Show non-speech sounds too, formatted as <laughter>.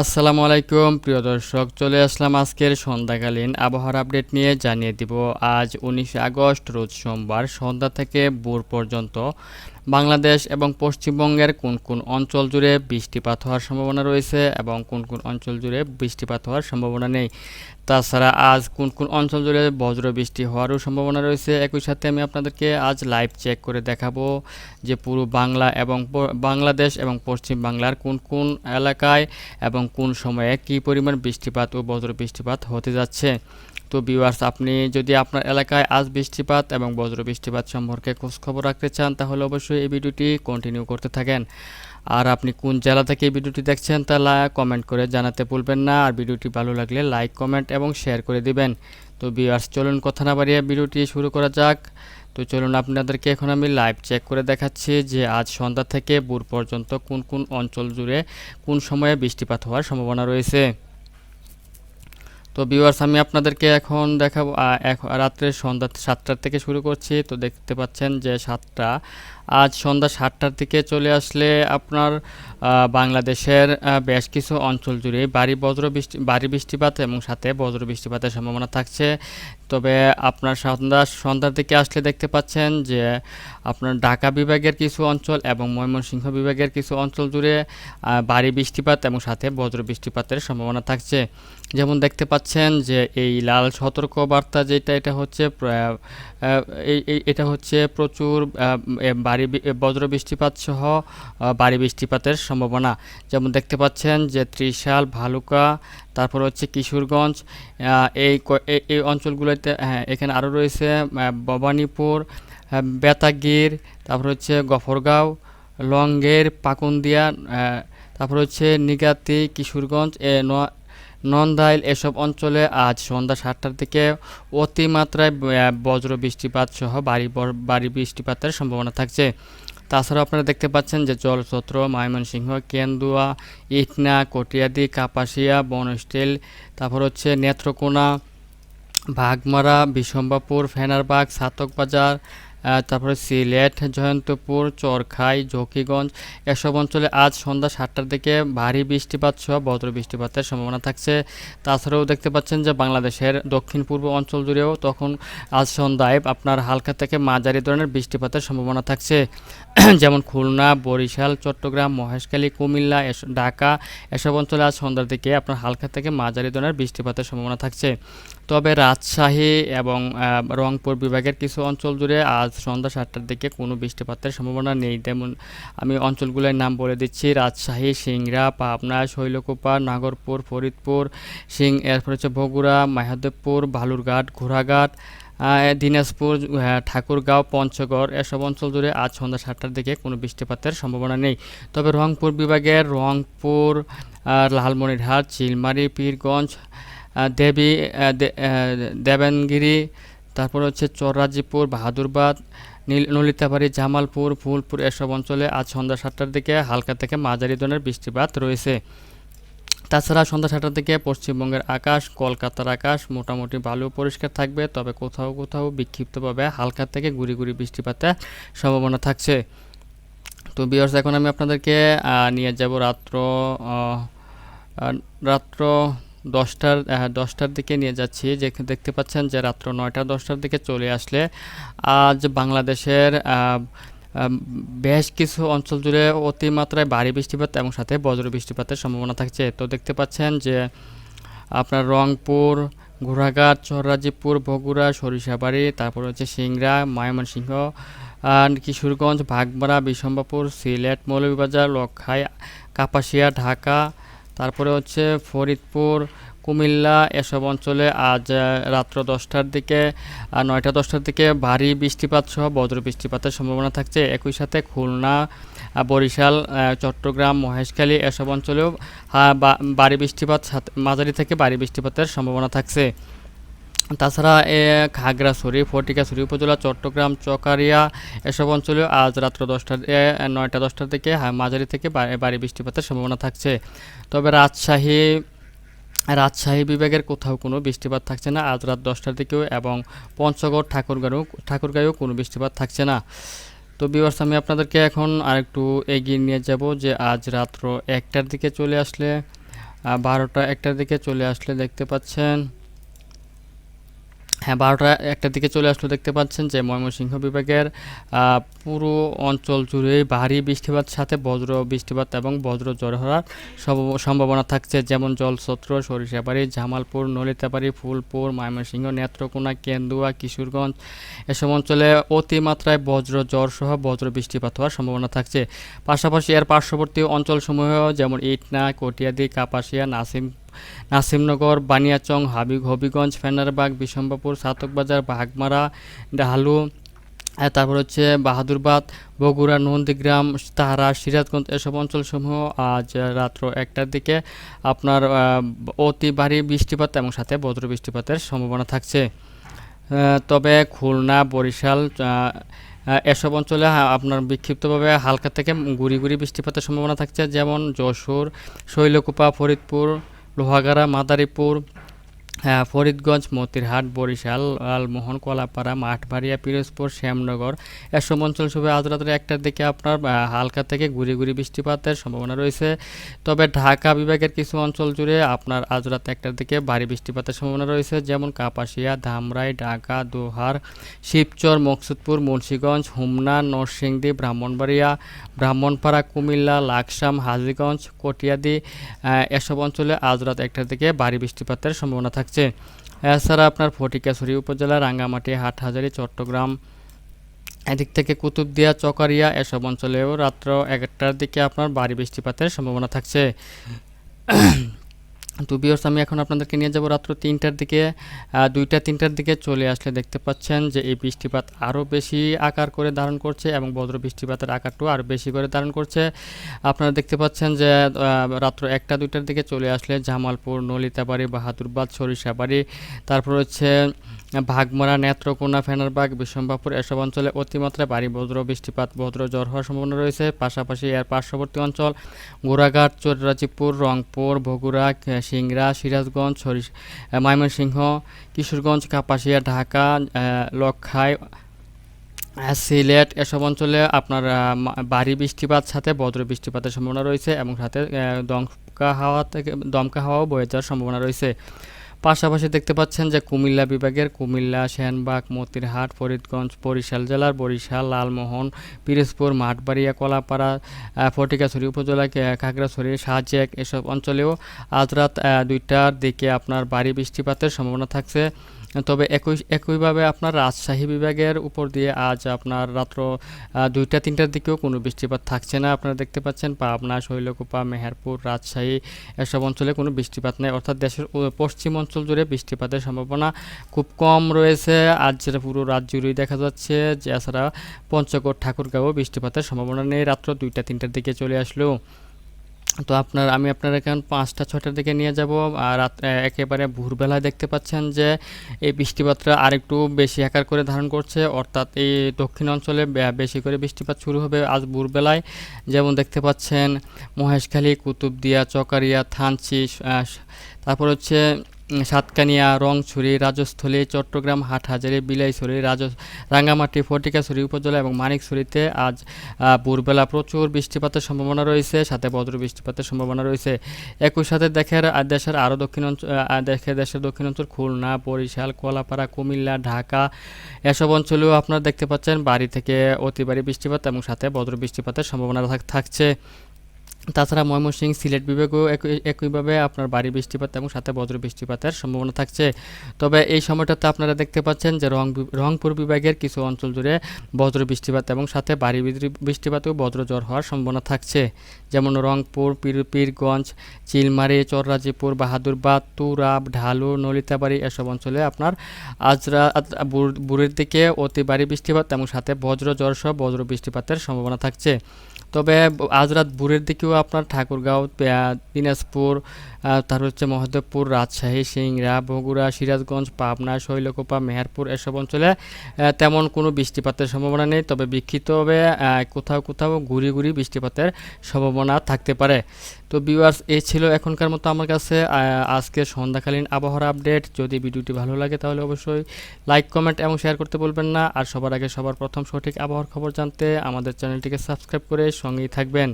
আসসালামু আলাইকুম, প্রিয় দর্শক, চলে আসলাম আজকের সন্ধ্যাকালীন আবহাওয়ার আপডেট নিয়ে জানিয়ে দিব। আজ উনিশে আগস্ট, রোজ সোমবার, সন্ধ্যা থেকে ভোর পর্যন্ত বাংলাদেশ এবং পশ্চিমবঙ্গের কোন কোন অঞ্চল জুড়ে বৃষ্টিপাত হওয়ার সম্ভাবনা রয়েছে এবং কোন কোন অঞ্চল জুড়ে বৃষ্টিপাত হওয়ার সম্ভাবনা নেই? তাছাড়া আজ কোন কোন অঞ্চল জুড়ে বজ্র বৃষ্টি হওয়ারও সম্ভাবনা রয়েছে? একই সাথে আমি আপনাদেরকে আজ লাইভ চেক করে দেখাবো যে পুরো বাংলা এবং বাংলাদেশ এবং পশ্চিম বাংলার কোন কোন এলাকায় এবং কোন সময়ে কী পরিমাণ বৃষ্টিপাত ও বজ্র বৃষ্টিপাত হতে যাচ্ছে? তো ভিউয়ার্স আপনি যদি আপনার এলাকায় আজ বৃষ্টিপাত এবং বজ্র বৃষ্টিপাত সম্পর্কে খোঁজখবর রাখতে চান, তাহলে অবশ্যই এই ভিডিওটি কন্টিনিউ করতে থাকেন। আর আপনি কোন জেলা থেকে এই ভিডিওটি দেখছেন, তা কমেন্ট করে জানাতে ভুলবেন না। আর ভিডিওটি ভালো লাগলে লাইক কমেন্ট এবং শেয়ার করে দিবেন। তো ভিউয়ার্স চলুন কথা না বাড়িয়ে ভিডিওটি শুরু করা যাক। তো চলুন আপনাদেরকে এখন আমি লাইভ চেক করে দেখাচ্ছি যে আজ সন্ধ্যা থেকে ভোর পর্যন্ত কোন কোন অঞ্চল জুড়ে কোন সময়ে বৃষ্টিপাত হওয়ার সম্ভাবনা রয়েছে। তো ভিউয়ার্স আমি আপনাদেরকে এখন দেখাবো রাত্রে সন্ধ্যা সাতটার থেকে শুরু করছি। তো দেখতে পাচ্ছেন যে সাতটা, আজ সন্ধ্যা সাতটার দিকে চলে আসলে আপনার বাংলাদেশের বেশ কিছু অঞ্চল জুড়ে ভারী বজ্র বৃষ্টি, ভারী বৃষ্টিপাত এবং সাথে বজ্র বৃষ্টিপাতের সম্ভাবনা থাকছে। তবে আপনার সন্ধ্যা, সন্ধ্যার দিকে আসলে দেখতে পাচ্ছেন যে আপনার ঢাকা বিভাগের কিছু অঞ্চল এবং ময়মনসিংহ বিভাগের কিছু অঞ্চল জুড়ে ভারী বৃষ্টিপাত এবং সাথে বজ্র বৃষ্টিপাতের সম্ভাবনা থাকছে। যেমন দেখতে পাচ্ছেন যে এই লাল সতর্ক বার্তা যেটা এটা হচ্ছে এটা হচ্ছে প্রচুর আহ, এ, ভারী বি- এ, বজ্র বৃষ্টিপাত সহ ভারী বৃষ্টিপাতের সম্ভাবনা। যেমন দেখতে পাচ্ছেন যে ত্রিশাল ভালুকা তারপর হচ্ছে কিশোরগঞ্জ এই এই- অঞ্চলগুলোতে হ্যাঁ এখানে আরও রয়েছে ভবানীপুর বেতাগির তারপর হচ্ছে গফরগাঁও লঙ্গের পাকুন্দিয়া তারপর হচ্ছে নিগাতি কিশোরগঞ্জ এ নন্দাইল এসব অঞ্চলে আজ সন্ধ্যা সাতটার দিকে অতিমাত্রায় বজ্র বৃষ্টিপাত সহ বর- ভারী বৃষ্টিপাতের সম্ভাবনা থাকছে। তাছাড়াও আপনারা দেখতে পাচ্ছেন যে জলছত্র ময়মনসিংহ কেন্দুয়া ইটনা কটিয়াদি কাপাসিয়া বনস্টেল তারপর হচ্ছে নেত্রকোনা বাঘমারা বিশম্বাপুর ফেনারবাগ সাতকবাজার আহ, তারপরে সিলেট, জয়ন্তপুর, চরখাই, জকিগঞ্জ এসব অঞ্চলে আজ সন্ধ্যা সাতটার দিকে ভারী বৃষ্টিপাত সহ বজ্র বৃষ্টিপাতের সম্ভাবনা থাকছে। তাছাড়াও দেখতে পাচ্ছেন যে বাংলাদেশের দক্ষিণ পূর্ব অঞ্চল জুড়েও তখন আজ সন্ধ্যায় আপনার হালকা থেকে মাঝারি ধরনের বৃষ্টিপাতের সম্ভাবনা থাকছে। <clears throat> যেমন খুলনা, বরিশাল, চট্টগ্রাম, মহেশখালী, কুমিল্লা ঢাকা এসব অঞ্চলে আজ সন্ধ্যার দিকে আপনার হালকা থেকে মাঝারি ধরনের বৃষ্টিপাতের সম্ভাবনা থাকছে। তবে রাজশাহী এবং রংপুর বিভাগের কিছু অঞ্চল জুড়ে আজ সন্ধ্যা সাতটার দিকে কোনো বৃষ্টিপাতের সম্ভাবনা নেই। তেমন আমি অঞ্চলগুলোর নাম বলে দিচ্ছি, রাজশাহী, সিংড়া, পাবনা, শৈলকুপা, নাগরপুর, ফরিদপুর, সিং, এরপর হচ্ছে বগুড়া, মাহাদেবপুর, বালুরঘাট, ঘোড়াঘাট দিনাজপুর ঠাকুরগাঁও, পঞ্চগড়, এসব অঞ্চল জুড়ে আজ সন্ধ্যা সাতটার দিকে কোনো বৃষ্টিপাতের সম্ভাবনা নেই। তবে রংপুর বিভাগের রংপুর লালমনিরহাট চিলমারি পীরগঞ্জ দেবী দেবেনগিরি তারপর হচ্ছে চররাজিপুর, বাহাদুরবাদ, নীল, নলিতাবাড়ি, জামালপুর, ফুলপুর এসব অঞ্চলে আজ সন্ধ্যা সাতটার দিকে হালকা থেকে মাঝারি ধরনের বৃষ্টিপাত রয়েছে। তাছাড়া সন্ধ্যা সাতটার দিকে পশ্চিমবঙ্গের আকাশ, কলকাতার আকাশ মোটামুটি ভালো পরিষ্কার থাকবে, তবে কোথাও কোথাও বিক্ষিপ্তভাবে হালকা থেকে গুড়ি গুড়ি বৃষ্টিপাতের সম্ভাবনা থাকছে। তো বিয়ার্স এখন আমি আপনাদেরকে নিয়ে যাব রাত্র রাত্র দশটার দশটার দিকে নিয়ে যাচ্ছি। যেখানে দেখতে পাচ্ছেন যে রাত্র নয়টা, দশটার দিকে চলে আসলে আজ বাংলাদেশের বেশ কিছু অঞ্চল জুড়ে অতিমাত্রায় ভারী বৃষ্টিপাত এবং সাথে বজ্র বৃষ্টিপাতের সম্ভাবনা থাকছে। তো দেখতে পাচ্ছেন যে আপনার রংপুর, ঘোড়াঘাট চররাজিপুর বগুড়া, সরিষাবাড়ি, তারপর হচ্ছে সিংড়া, ময়মনসিংহ কিশোরগঞ্জ ভাগমারা বিশম্বাপুর সিলেট, মৌলভীবাজার, লক্ষাই, কাপাসিয়া, ঢাকা তারপরে হচ্ছে ফরিদপুর, কুমিল্লা এসব অঞ্চলে আজ রাত্র দশটার দিকে নয়টা দশটার দিকে ভারী বৃষ্টিপাত সহ বজ্র বৃষ্টিপাতের সম্ভাবনা থাকছে। একই সাথে খুলনা বরিশাল চট্টগ্রাম, মহেশখালী এসব অঞ্চলেও ভারী বৃষ্টিপাত মাঝারি থেকে ভারী বৃষ্টিপাতের সম্ভাবনা থাকছে। তাছাড়া খাগড়াছড়ি ফটিকাছড়ি উপজেলা চট্টগ্রাম চকারিয়া এসব অঞ্চলেও আজ রাত্র দশটার এ, নয়টা দশটার দিকে মাঝারি থেকে বাড়ি বৃষ্টিপাতের সম্ভাবনা থাকছে। তবে রাজশাহী রাজশাহী বিভাগের কোথাও কোনো বৃষ্টিপাত থাকছে না। আজ রাত দশটার দিকেও এবং পঞ্চগড় ঠাকুরগাঁও ঠাকুরগাঁয়েও কোনো বৃষ্টিপাত থাকছে না। তো বিভার্স আমি আপনাদেরকে এখন আরেকটু এগিয়ে নিয়ে যাব যে আজ রাত্র একটার দিকে চলে আসলে বারোটা একটার দিকে চলে আসলে দেখতে পাচ্ছেন। হ্যাঁ বারোটা একটার দিকে চলে আসলো, দেখতে পাচ্ছেন যে ময়মনসিংহ বিভাগের পুরো অঞ্চল জুড়েই ভারী বৃষ্টিপাত, সাথে বজ্র বৃষ্টিপাত এবং বজ্র ঝড় হওয়ার সম্ভাবনা থাকছে। যেমন জলছত্র সরিষাবাড়ি, জামালপুর, নলিতাবাড়ি, ফুলপুর, ময়মনসিংহ, নেত্রকোনা, কেন্দুয়া, কিশোরগঞ্জ, এসব অঞ্চলে অতিমাত্রায় বজ্র জ্বর সহ বজ্র বৃষ্টিপাত হওয়ার সম্ভাবনা থাকছে। পাশাপাশি এর পার্শ্ববর্তী অঞ্চলসমূহ যেমন ইটনা, কটিয়াদি, কাপাসিয়া, নাসিম নাসিমনগর, বানিয়াচং হাবি হবিগঞ্জ, ফেনারবাগ বিশম্বাপুর সাতকবাজার, বাঘমারা, ডাহালু তারপর হচ্ছে বাহাদুরবাদ, বগুড়া, নন্দীগ্রাম, তাহারা, সিরাজগঞ্জ এসব অঞ্চলসমূহ আজ রাত্র একটার দিকে আপনার অতি ভারী বৃষ্টিপাত এবং সাথে বজ্র বৃষ্টিপাতের সম্ভাবনা থাকছে। তবে খুলনা, বরিশাল এসব অঞ্চলে আপনার বিক্ষিপ্তভাবে হালকা থেকে গুড়ি গুড়ি বৃষ্টিপাতের সম্ভাবনা থাকছে, যেমন যশোর, শৈলকুপা, ফরিদপুর লোহাগাড়া মাদারীপুর ফরিদগঞ্জ, মতিরহাট, বরিশাল, লালমোহন, কলাপাড়া, মাঠবাড়িয়া, পিরোজপুর, শ্যামনগর। এসব অঞ্চল সবে আজ রাত্রে একটার দিকে আপনার হালকা থেকে গুড়ি গুড়ি বৃষ্টিপাতের সম্ভাবনা রয়েছে। তবে ঢাকা বিভাগের কিছু অঞ্চল জুড়ে আপনার আজ রাত একটার দিকে ভারী বৃষ্টিপাতের সম্ভাবনা রয়েছে, যেমন কাপাসিয়া, ধামরাই, ঢাকা, দোহার, শিবচর, মকসুদপুর, মুন্সীগঞ্জ, হুমনা, নরসিংদী, ব্রাহ্মণবাড়িয়া, ব্রাহ্মণপাড়া, কুমিল্লা, লাকসাম, হাজীগঞ্জ, কটিয়াদি এসব অঞ্চলে আজ রাত একটার দিকে ভারী বৃষ্টিপাতের সম্ভাবনা থাকছে। এছাড়া আপনার ফটিকাছড়ি উপজেলা, রাঙ্গামাটি, হাটহাজারি, চট্টগ্রাম, এদিক থেকে কুতুবদিয়া, চকারিয়া এসব অঞ্চলেও রাত্র এগারোটার দিকে আপনার বাড়ি বৃষ্টিপাতের সম্ভাবনা থাকছে। তো বিয়র্স আমি এখন আপনাদেরকে নিয়ে যাব রাত্র তিনটার দিকে দুইটা, তিনটার দিকে চলে আসলে দেখতে পাচ্ছেন যে এই বৃষ্টিপাত আরও বেশি আকার করে ধারণ করছে এবং বজ্র বৃষ্টিপাতের আকারটাও আরও বেশি করে ধারণ করছে। আপনারা দেখতে পাচ্ছেন যে রাত্র একটা, দুইটার দিকে চলে আসলে জামালপুর, নলিতাবাড়ি, বাহাদুরবাদ, সরিষাবাড়ি, তারপর হচ্ছে ভাগমারা, নেত্রকোনা, ফেনারবাগ বিশম্বাপুর এসব অঞ্চলে অতিমাত্রায় ভারী বজ্র, বৃষ্টিপাত, বজ্র জ্বর হওয়ার সম্ভাবনা রয়েছে। পাশাপাশি এর পার্শ্ববর্তী অঞ্চল গোড়াঘাট চৌরাচিপুর, রংপুর, বগুড়া, সিংড়া, সিরাজগঞ্জ ময়মনসিংহ, কিশোরগঞ্জ, কাপাসিয়া, ঢাকা লক্ষাই সিলেট এসব অঞ্চলে আপনার ভারী বৃষ্টিপাত, সাথে বজ্র বৃষ্টিপাতের সম্ভাবনা রয়েছে এবং সাথে দমকা হাওয়া থেকে, দমকা হাওয়াও বয়ে যাওয়ার সম্ভাবনা রয়েছে। পাশাপাশি দেখতে পাচ্ছেন যে কুমিল্লা বিভাগের কুমিল্লা, সেনবাগ, মতিরহাট, ফরিদগঞ্জ, বরিশাল জেলার বরিশাল, লালমোহন, পিরোজপুর, মাঠবাড়িয়া, কলাপাড়া ফটিকাছড়ি উপজেলা খাগড়াছড়ি, সাজেক এসব অঞ্চলেও আজ রাত দুইটার দিকে আপনার বাড়ি বৃষ্টিপাতের সম্ভাবনা থাকছে। তবে একই, একইভাবে আপনার রাজশাহী বিভাগের উপর দিয়ে আজ আপনার রাত্র দুইটা, তিনটার দিকেও কোনো বৃষ্টিপাত থাকছে না। আপনারা দেখতে পাচ্ছেন পাবনা, শৈলকুপা, মেহেরপুর, রাজশাহী এসব অঞ্চলে কোনো বৃষ্টিপাত নেই। অর্থাৎ দেশের পশ্চিম অঞ্চল জুড়ে বৃষ্টিপাতের সম্ভাবনা খুব কম রয়েছে। আজ যেটা পুরো রাত জুড়েই দেখা যাচ্ছে যে এছাড়া পঞ্চগড়, ঠাকুরগাঁও বৃষ্টিপাতের সম্ভাবনা নেই। রাত্র দুইটা, তিনটার দিকে চলে আসলো। তো আপনার, আমি আপনার এখন পাঁচটা ছটার দিকে নিয়ে যাব। আর একেবারে ভোরবেলায় দেখতে পাচ্ছেন যে, এই বৃষ্টিপাতটা আরেকটু বেশি আকার করে ধারণ করছে। অর্থাৎ এই দক্ষিণ অঞ্চলে বেশি করে বৃষ্টিপাত শুরু হবে আজ ভোরবেলায়। যেমন দেখতে পাচ্ছেন মহেশখালী, কুতুবদিয়া, চকারিয়া, থানচি তারপর হচ্ছে সাতকানিয়া, রংছড়ি, রাজস্থলী, চট্টগ্রাম, হাটহাজারি, বিলাইছড়ি রাজ রাঙ্গামাটি ফটিকাছড়ি উপজেলা এবং মানিকছড়িতে আজ ভোরবেলা প্রচুর বৃষ্টিপাতের সম্ভাবনা রয়েছে, সাথে বজ্র বৃষ্টিপাতের সম্ভাবনা রয়েছে। একই সাথে দেখের দেশের আরও দক্ষিণ অঞ্চল দেখে দেশের দক্ষিণ অঞ্চল খুলনা, বরিশাল, কলাপাড়া, কুমিল্লা, ঢাকা, এসব অঞ্চলেও আপনারা দেখতে পাচ্ছেন বাড়ি থেকে অতি ভারী বৃষ্টিপাত এবং সাথে বজ্র বৃষ্টিপাতের সম্ভাবনা থাক- থাকছে। তাছাড়া ময়মনসিংহ সিলেট বিভাগেও একই, একইভাবে আপনার ভারী বৃষ্টিপাত এবং সাথে বজ্র বৃষ্টিপাতের সম্ভাবনা থাকছে। তবে এই সময়টাতে আপনারা দেখতে পাচ্ছেন যে রং, রংপুর বিভাগের কিছু অঞ্চল জুড়ে বজ্র বৃষ্টিপাত এবং সাথে ভারী বৃষ্টি- বৃষ্টিপাত বজ্র ঝড় হওয়ার সম্ভাবনা থাকছে। যেমন রংপুর, পীর, পীরগঞ্জ, চিলমারি, চররাজিপুর, বাহাদুরবাদ, তুরাব, ঢালু, নলিতাবাড়ি এসব অঞ্চলে আপনার আজ রা- আজ ভোর- ভোরের দিকে অতি ভারী বৃষ্টিপাত এবং সাথে বজ্র ঝড় সহ বজ্র বৃষ্টিপাতের সম্ভাবনা থাকছে। তবে আজ রাত ভোরের দিকেও আপনার ঠাকুরগাঁও দিনাজপুর তারপর হচ্ছে মহাদেবপুর, রাজশাহী, সিংড়া, বগুড়া, সিরাজগঞ্জ, পাবনা, শৈলকোপা, মেহেরপুর এসব অঞ্চলে তেমন কোনো বৃষ্টিপাতের সম্ভাবনা নেই। তবে বিক্ষিপ্তভাবে কোথাও কোথাও গুড়ি ঘুরি বৃষ্টিপাতের সম্ভাবনা থাকতে পারে। তো ভিউয়ার্স এই ছিল এখনকার মতো আমার কাছে। আজকে সন্ধ্যাকালীন আবহাওয়ার আপডেট যদি ভিডিওটি ভালো লাগে তাহলে অবশ্যই লাইক কমেন্ট এবং শেয়ার করতে বলবেন না। আর সবার আগে সবার প্রথম সঠিক আবহাওয়ার খবর জানতে আমাদের চ্যানেলটিকে সাবস্ক্রাইব করে সঙ্গেই থাকবেন।